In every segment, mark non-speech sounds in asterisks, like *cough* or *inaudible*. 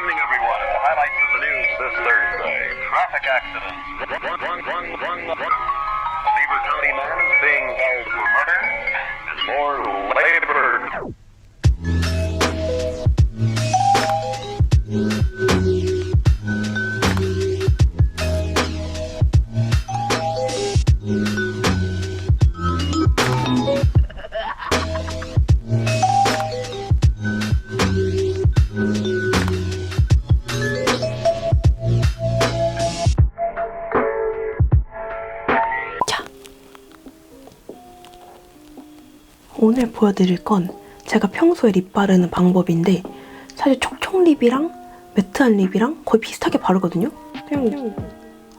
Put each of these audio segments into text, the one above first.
evening, everyone. The highlights of the news this Thursday. Traffic accidents. Beaver County man being held for murder. And more labor. 오늘 보여드릴 건 제가 평소에 립 바르는 방법인데 사실 촉촉 립이랑 매트한 립이랑 거의 비슷하게 바르거든요. 그냥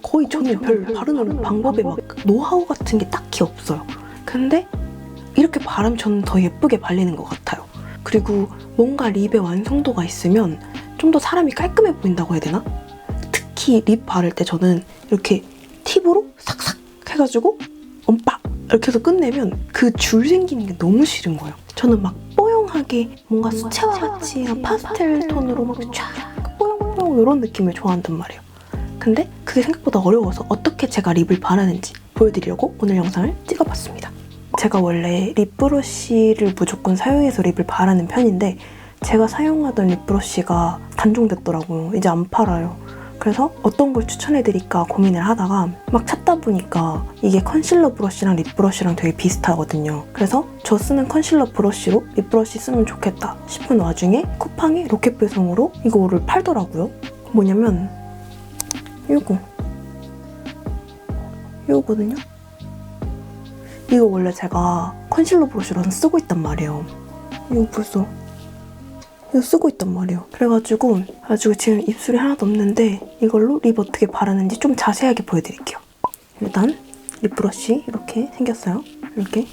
거의 저는 별 바르는 방법에 막 노하우 같은 게 딱히 없어요. 근데 이렇게 바르면 저는 더 예쁘게 발리는 것 같아요. 그리고 뭔가 립의 완성도가 있으면 좀 더 사람이 깔끔해 보인다고 해야 되나? 특히 립 바를 때 저는 이렇게 팁으로 삭삭 해가지고 엄빡 이렇게 해서 끝내면 그 줄 생기는 게 너무 싫은 거예요. 저는 막 뽀용하게 뭔가 수채화 같이 파스텔 톤으로 막쫙 뽀용뽀용 이런 느낌을 좋아한단 말이에요. 근데 그게 생각보다 어려워서 어떻게 제가 립을 바르는지 보여드리려고 오늘 영상을 찍어봤습니다. 제가 원래 립 브러쉬를 무조건 사용해서 립을 바르는 편인데 제가 사용하던 립 브러쉬가 단종됐더라고요. 이제 안 팔아요. 그래서 어떤 걸 추천해 드릴까 고민을 하다가 막 찾다 보니까 이게 컨실러 브러쉬랑 립 브러쉬랑 되게 비슷하거든요. 그래서 저 쓰는 컨실러 브러쉬로 립 브러쉬 쓰면 좋겠다 싶은 와중에 쿠팡에 로켓 배송으로 이거를 팔더라고요. 뭐냐면 이거 이거거든요. 이거 원래 제가 컨실러 브러쉬로는 쓰고 있단 말이에요. 이거 벌써 이거 쓰고 있단 말이에요. 그래가지고 아주 지금 입술이 하나도 없는데 이걸로 립 어떻게 바르는지 좀 자세하게 보여드릴게요. 일단 립 브러쉬 이렇게 생겼어요. 이렇게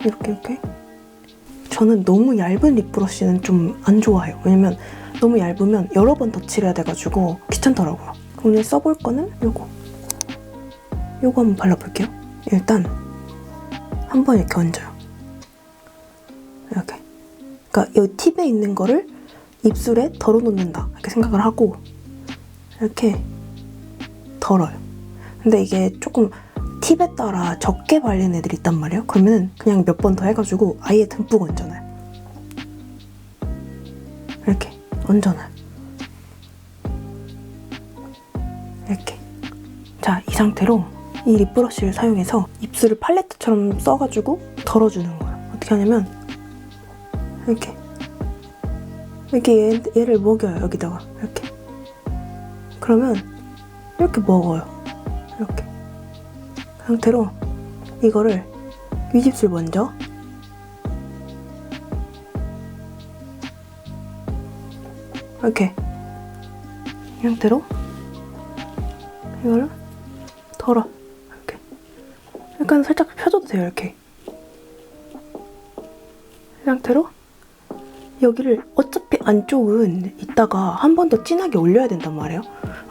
이렇게 이렇게 저는 너무 얇은 립 브러쉬는 좀 안 좋아해요. 왜냐면 너무 얇으면 여러 번 덧칠해야 돼가지고 귀찮더라고요. 오늘 써볼 거는 요거 요거 한번 발라볼게요. 일단 한 번 이렇게 얹어요. 그러니까 이 팁에 있는 거를 입술에 덜어놓는다 이렇게 생각을 하고 이렇게 덜어요. 근데 이게 조금 팁에 따라 적게 발리는 애들이 있단 말이에요. 그러면 그냥 몇 번 더 해가지고 아예 듬뿍 얹어놔요. 이렇게 얹어놔요. 이렇게. 자, 이 상태로 이 립브러쉬를 사용해서 입술을 팔레트처럼 써가지고 덜어주는 거예요. 어떻게 하냐면 이렇게. 이렇게 얘, 얘를 먹여요 여기다가. 이렇게. 그러면 이렇게 먹어요. 이렇게. 그 상태로 이거를 윗입술 먼저. 이렇게. 이 상태로 이거를 덜어. 이렇게. 약간 살짝 펴줘도 돼요 이렇게. 이 상태로 여기를 어차피 안쪽은 이따가 한 번 더 진하게 올려야 된단 말이에요.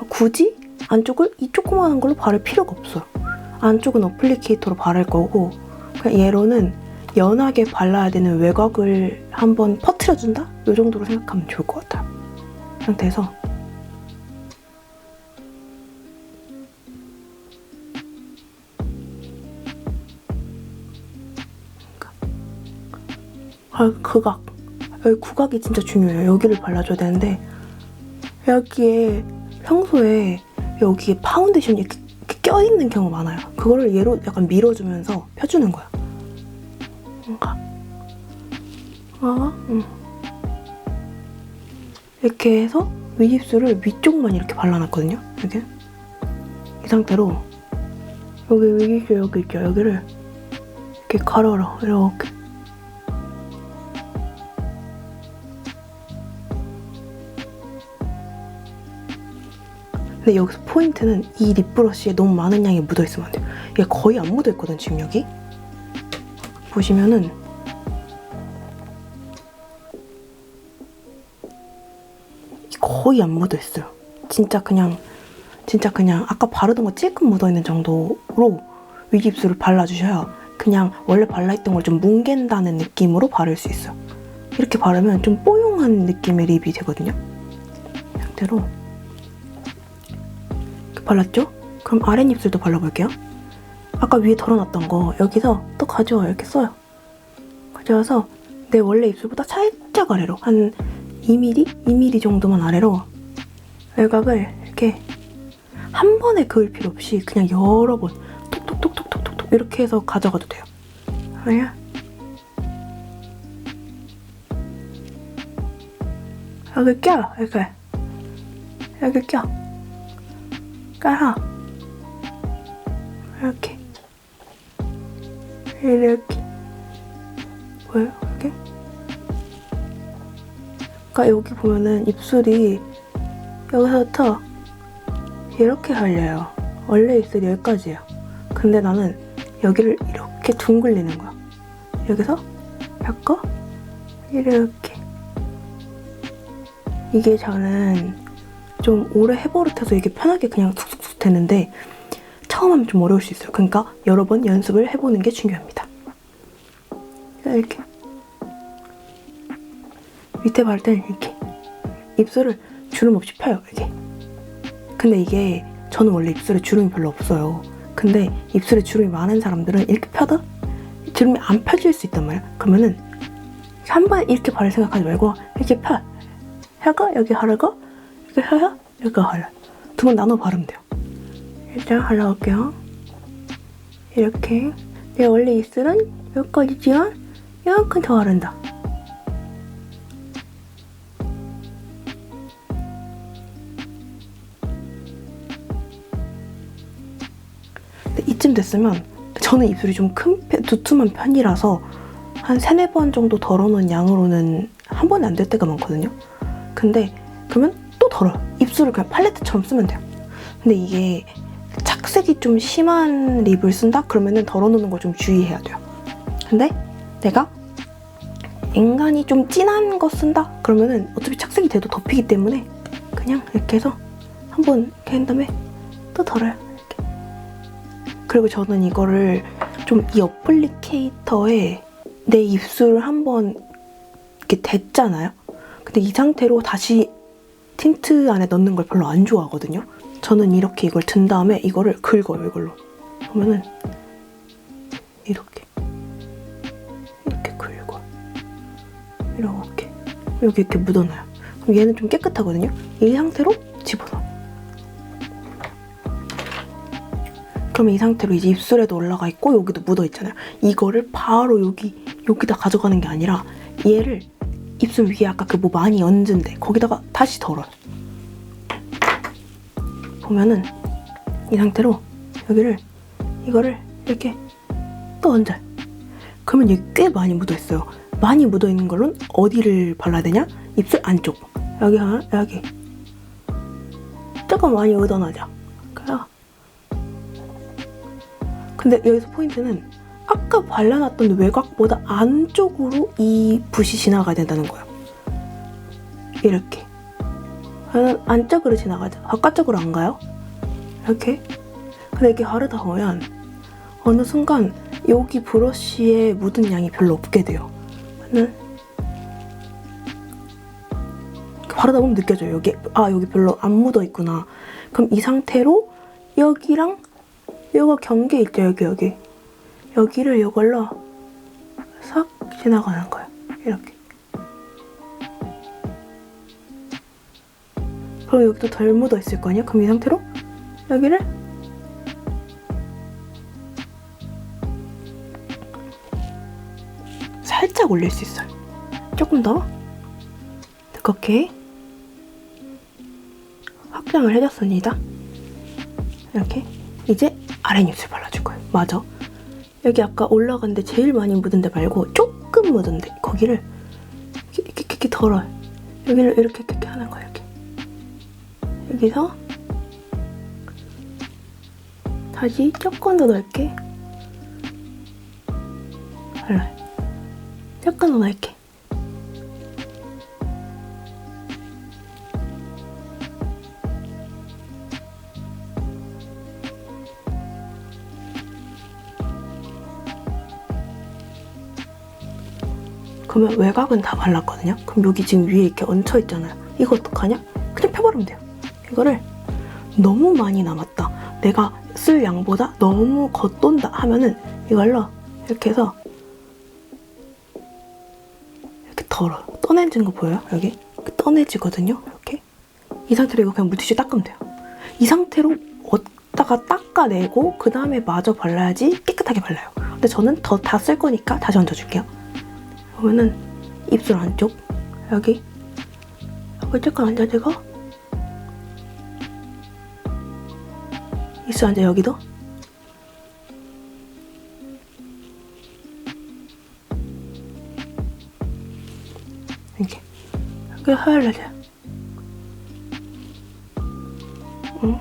굳이 안쪽을 이 조그마한 걸로 바를 필요가 없어요. 안쪽은 어플리케이터로 바를 거고 그냥 얘로는 연하게 발라야 되는 외곽을 한번 퍼트려준다? 이 정도로 생각하면 좋을 것 같아요. 이 상태에서 아, 극악. 여기 구각이 진짜 중요해요. 여기를 발라줘야 되는데 여기에 평소에 여기에 파운데이션이 이렇게, 껴있는 경우가 많아요. 그거를 얘로 약간 밀어주면서 펴주는 거야. 뭔가 아, 음. 이렇게 해서 윗입술을 위쪽만 이렇게 발라놨거든요. 이렇게 이 상태로 여기 윗입술 여기 있죠. 여기를 이렇게 가려라 이렇게 근데 여기서 포인트는 이 립브러쉬에 너무 많은 양이 묻어있으면 안 돼요. 얘 거의 안 묻어있거든, 지금 여기. 보시면은 거의 안 묻어있어요. 진짜 그냥 진짜 그냥 아까 바르던 거 찔끔 묻어있는 정도로 윗입술을 발라주셔야 그냥 원래 발라있던 걸 좀 뭉갠다는 느낌으로 바를 수 있어요. 이렇게 바르면 좀 뽀용한 느낌의 립이 되거든요. 상태로 발랐죠? 그럼 아랫입술도 발라볼게요. 아까 위에 덜어놨던 거 여기서 또 가져와요. 이렇게 써요. 가져와서 내 원래 입술보다 살짝 아래로 한 2mm? 2mm 정도만 아래로 외곽을 이렇게 한 번에 그을 필요 없이 그냥 여러 번 톡톡톡톡톡톡 이렇게 해서 가져가도 돼요. 아야. 여기 껴 이렇게 여기 껴 깔아 이렇게. 이렇게. 보여요 이렇게? 그러니까 여기 보면은 입술이 여기서부터 이렇게 할려요. 원래 입술이 여기까지예요. 근데 나는 여기를 이렇게 둥글리는 거야. 여기서 약간 이렇게. 이게 저는 좀 오래 해버릇해서 이게 편하게 그냥 툭툭툭 되는데 처음 하면 좀 어려울 수 있어요. 그러니까 여러 번 연습을 해보는 게 중요합니다. 이렇게 밑에 때는 이렇게 입술을 주름 없이 펴요. 이렇게 근데 이게 저는 원래 입술에 주름이 별로 없어요. 근데 입술에 주름이 많은 사람들은 이렇게 펴도 주름이 안 펴질 수 있단 말이야. 그러면은 한 번 이렇게 바를 생각하지 말고 이렇게 펴. 혀가 여기 하르고 이렇게 혀가 여기 하르 두번 나눠 바르면 돼요 일단 발라볼게요 이렇게 내 원래 입술은 여기까지지만 이만큼 더 근데 이쯤 됐으면 저는 입술이 좀 큰 두툼한 편이라서 한 세네 번 정도 덜어놓은 양으로는 한 번에 안 될 때가 많거든요 근데 그러면 또 덜어요. 입술을 그냥 팔레트처럼 쓰면 돼요. 근데 이게 착색이 좀 심한 립을 쓴다? 그러면은 덜어놓는 걸 좀 주의해야 돼요. 근데 내가 인간이 좀 진한 거 쓴다? 그러면은 어차피 착색이 돼도 덮이기 때문에 그냥 이렇게 해서 한번 이렇게 한 다음에 또 덜어요. 이렇게. 그리고 저는 이거를 좀 이 어플리케이터에 내 입술을 한번 이렇게 댔잖아요. 근데 이 상태로 다시 틴트 안에 넣는 걸 별로 안 좋아하거든요. 저는 이렇게 이걸 든 다음에 이거를 긁어요, 이걸로. 그러면은 이렇게 이렇게 긁어. 이렇게 여기 이렇게 묻어놔요. 그럼 얘는 좀 깨끗하거든요. 이 상태로 집어넣어. 그러면 이 상태로 이제 입술에도 올라가 있고 여기도 묻어 있잖아요. 이거를 바로 여기 여기다 가져가는 게 아니라 얘를 입술 위에 아까 그 뭐 많이 얹은 데 거기다가 다시 덜어요. 보면은 이 상태로 여기를 이거를 이렇게 또 얹어요. 그러면 이게 꽤 많이 묻어 있어요. 많이 묻어 있는 걸로는 어디를 발라야 되냐? 입술 안쪽. 여기 하나, 여기. 조금 많이 묻어나죠. 그래요. 근데 여기서 포인트는 아까 발라놨던 외곽보다 안쪽으로 이 붓이 지나가야 된다는 거예요. 이렇게. 안쪽으로 지나가죠. 바깥쪽으로 안 가요. 이렇게. 근데 이게 바르다 보면 어느 순간 여기 브러쉬에 묻은 양이 별로 없게 돼요. 저는 바르다 보면 느껴져요. 여기 아 여기 별로 안 묻어 있구나. 그럼 이 상태로 여기랑 요거 경계 있죠 여기 여기 여기를 이걸로 싹 지나가는 거예요. 이렇게. 그럼 여기도 덜 묻어 있을 거 아니야? 그럼 이 상태로 여기를 살짝 올릴 수 있어요. 조금 더 두껍게 확장을 해줬습니다. 이렇게 이제 아랫입술 발라줄 거예요. 맞아. 여기 아까 올라간데 제일 많이 묻은 데 말고 조금 묻은 데 거기를 이렇게 이렇게, 이렇게 덜어요. 여기를 이렇게 이렇게 하는 거예요. 이렇게. 여기서 다시 조금 더 넓게 발라요. 조금 더 넓게. 그러면 외곽은 다 발랐거든요. 그럼 여기 지금 위에 이렇게 얹혀 있잖아요. 이거 어떡하냐? 그냥 펴버리면 돼요. 이거를 너무 많이 남았다. 내가 쓸 양보다 너무 겉돈다 하면은 이걸로 이렇게 해서 이렇게 덜어요. 떠내지는 거 보여요? 여기? 떠내지거든요. 이렇게. 이 상태로 이거 그냥 물티슈 닦으면 돼요. 이 상태로 어디다가 닦아내고 그 다음에 마저 발라야지 깨끗하게 발라요. 근데 저는 더 다 쓸 거니까 다시 얹어줄게요. 보면은 입술 안쪽 여기 여기 조금 얹어주고 입술 안쪽 여기도? 이렇게. 여기 하얀라자. 응?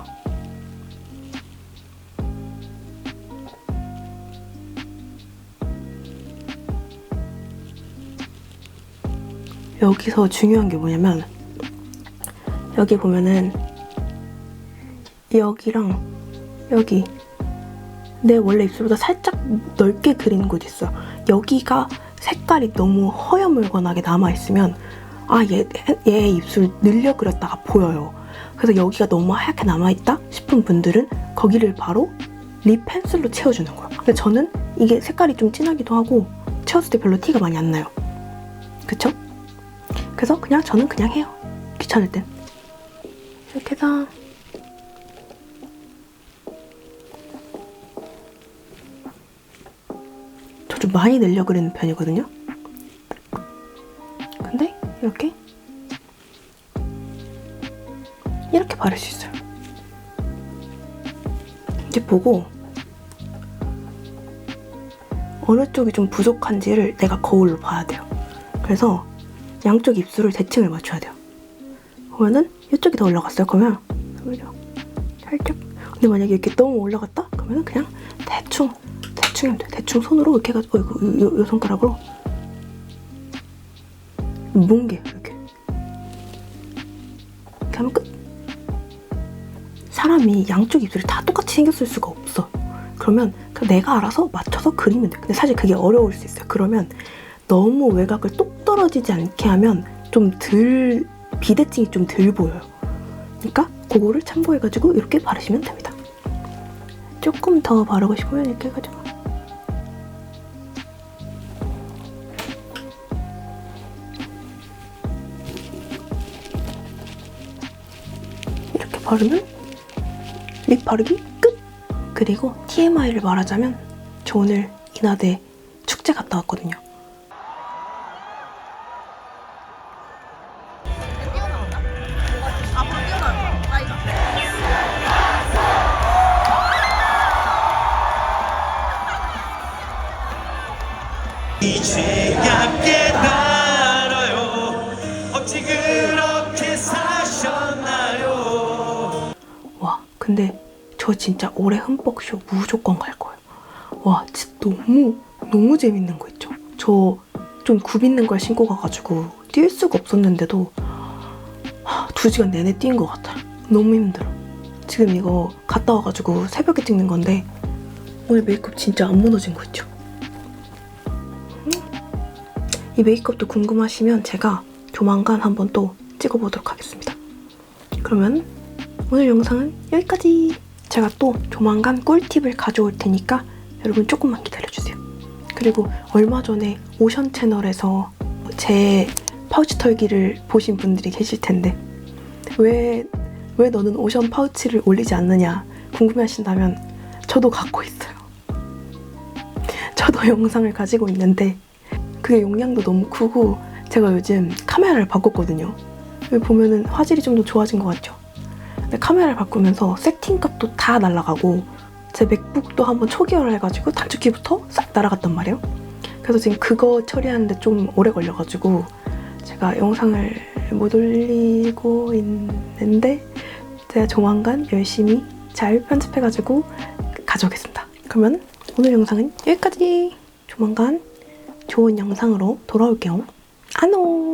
여기서 중요한 게 뭐냐면 여기 보면은 여기랑 여기 내 원래 입술보다 살짝 넓게 그린 곳 있어. 여기가 색깔이 너무 허여물건하게 남아있으면 아, 얘, 얘 입술 늘려 그렸다가 보여요. 그래서 여기가 너무 하얗게 남아있다 싶은 분들은 거기를 바로 립 펜슬로 채워주는 거예요. 근데 저는 이게 색깔이 좀 진하기도 하고 채웠을 때 별로 티가 많이 안 나요. 그쵸? 그래서 그냥 저는 그냥 해요. 귀찮을 땐. 이렇게 해서 좀 많이 늘려 그리는 편이거든요. 근데 이렇게 이렇게 바를 수 있어요. 이제 보고 어느 쪽이 좀 부족한지를 내가 거울로 봐야 돼요. 그래서 양쪽 입술을 대칭을 맞춰야 돼요. 보면은 이쪽이 더 올라갔어요. 그러면? 살짝. 근데 만약에 이렇게 너무 올라갔다? 그러면은 그냥 대충 대충. 대충 손으로 이렇게 해가지고 요, 요, 요 손가락으로 뭉개 이렇게. 이렇게 하면 끝. 사람이 양쪽 입술이 다 똑같이 생겼을 수가 없어. 그러면 내가 알아서 맞춰서 그리면 돼. 근데 사실 그게 어려울 수 있어요. 그러면 너무 외곽을 똑 떨어지지 않게 하면 좀 덜 비대칭이 좀 덜 보여요. 그러니까 그거를 참고해가지고 이렇게 바르시면 됩니다. 조금 더 바르고 싶으면 이렇게 해가지고 이렇게 바르면 립 바르기 끝! 그리고 TMI를 말하자면 저 오늘 이나대 축제 갔다 왔거든요. 진짜 올해 흠뻑쇼 무조건 갈 거예요. 와, 진짜 너무, 너무 재밌는 거 있죠? 저 좀 굽있는 걸 신고 가가지고 뛸 수가 없었는데도 하, 두 시간 내내 뛴 것 같아요. 너무 힘들어. 지금 이거 갔다 와가지고 새벽에 찍는 건데 오늘 메이크업 진짜 안 무너진 거 있죠? 음. 이 메이크업도 궁금하시면 제가 조만간 한번 또 찍어보도록 하겠습니다. 그러면 오늘 영상은 여기까지. 제가 또 조만간 꿀팁을 가져올 테니까 여러분 조금만 기다려주세요. 그리고 얼마 전에 오션 채널에서 제 파우치 털기를 보신 분들이 계실 텐데 왜, 왜 너는 오션 파우치를 올리지 않느냐 궁금해하신다면 저도 갖고 있어요. 저도 *laughs* 영상을 가지고 있는데 그게 용량도 너무 크고 제가 요즘 카메라를 바꿨거든요. 보면은 화질이 좀 더 좋아진 것 같죠? 카메라를 바꾸면서 세팅값도 다 날아가고 제 맥북도 한번 초기화를 해가지고 단축키부터 싹 날아갔단 말이에요. 그래서 지금 그거 처리하는데 좀 오래 걸려가지고 제가 영상을 못 올리고 있는데 제가 조만간 열심히 잘 편집해가지고 가져오겠습니다. 그러면 오늘 영상은 여기까지. 조만간 좋은 영상으로 돌아올게요. 안녕.